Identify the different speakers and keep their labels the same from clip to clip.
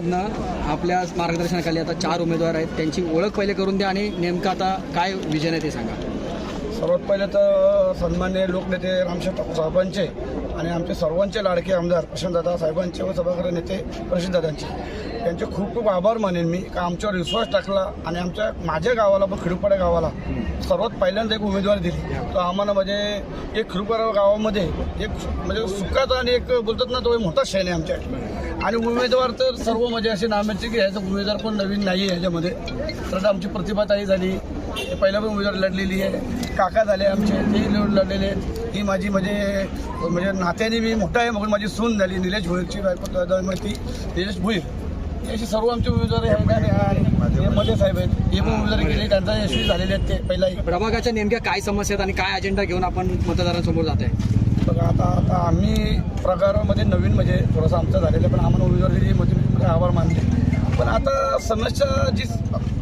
Speaker 1: भाजपमधनं आपल्या मार्गदर्शनाखाली आता चार उमेदवार आहेत. त्यांची ओळख पहिले करून द्या आणि नेमकं आता काय विजन आहे ते सांगा.
Speaker 2: सर्वात पहिले तर सन्मान्य लोकनेते रामशेठ साहेबांचे आणि आमचे सर्वांचे लाडके आमदार प्रशांतदादा साहेबांचे व सभागृह नेते प्रशांतदादांचे. त्यांचे खूप खूप आभार मानेन मी. का आमच्यावर विश्वास टाकला आणि आमच्या माझ्या गावाला पण खिडूपाडा गावाला सर्वात पहिल्यांदा एक उमेदवारी दिली. तर आम्हाला म्हणजे एक खिडूपाडा गावामध्ये एक म्हणजे सुखाचा आणि एक बोलतात ना तो एक मोठा क्षण आहे आमच्या. आणि उमेदवार तर सर्व म्हणजे असे नामाचे की ह्याचा उमेदवार पण नवीन नाही आहे ह्याच्यामध्ये. तर आता आमची प्रतिभाताई झाली. हे पहिल्या पण उमेदवार लढलेली आहे. काका झाले आमचे ते लढलेले आहेत. ही माझी म्हणजे म्हणजे नात्याने मी मोठा आहे मग माझी सून झाली. निलेश भोईरची बायको ती निलेश भोईर. असे सर्व आमचे उमेदवार हे मध्ये साहेब आहेत. हे पण उमेदवारी केली त्यांचा यशस्वी झालेले आहेत ते पहिलाही.
Speaker 1: प्रभागाच्या नेमक्या काय समस्या आहेत आणि काय अजेंडा घेऊन आपण मतदारांसमोर जात आहे?
Speaker 2: बघा आता आता आम्ही प्रकारामध्ये नवीन म्हणजे थोडंसं आमचं झालेलं आहे, पण आम्हाला उमेदवारी दिली म्हणजे आभार मानले पण आता समस्या जी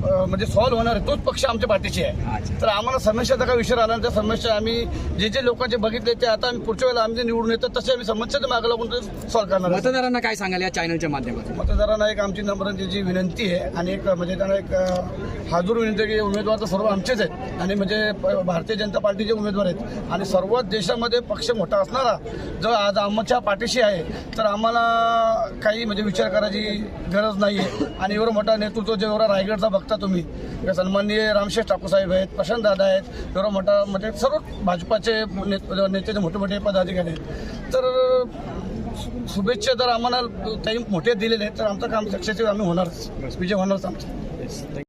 Speaker 2: म्हणजे सॉल्व्ह होणार आहे तोच पक्ष आमच्या पाठीशी आहे. तर आम्हाला समस्याचा काय विषय आला त्या समस्या आम्ही जे जे लोकांचे बघितले ते आता आम्ही पुढच्या वेळेला आम्ही जे निवडून येतात तसे आम्ही समस्याचं मागं लागून ते सॉल्व्ह करणार.
Speaker 1: मतदारांना काय सांगाल या चॅनलच्या माध्यमातून?
Speaker 2: मतदारांना एक आमची नम्रतेची विनंती आहे आणि एक म्हणजे त्यांना एक हाजूर विनंती आहे की उमेदवार तर सर्व आमचेच आहेत. आणि म्हणजे भारतीय जनता पार्टीचे उमेदवार आहेत. आणि सर्व देशामध्ये पक्ष मोठा असणारा जर आज आमच्या पाठीशी आहे तर आम्हाला काही म्हणजे विचार करायची गरज नाही आहे आणि एवढं मोठा नेतृत्व जे एवढा रायगडचा बघता तुम्ही सन्माननीय रामशेष ठाकूर साहेब आहेत प्रशांत दादा आहेत एवढा मोठा म्हणजे सर्व भाजपाचे नेत्याचे नेते मोठे मोठे पदाधिकारी आहेत. तर शुभेच्छा जर आम्हाला काही मोठे दिलेले आहेत तर आमचं काम सक्सेसिव्ह आम्ही होणारच. विजय होणारच आमचं.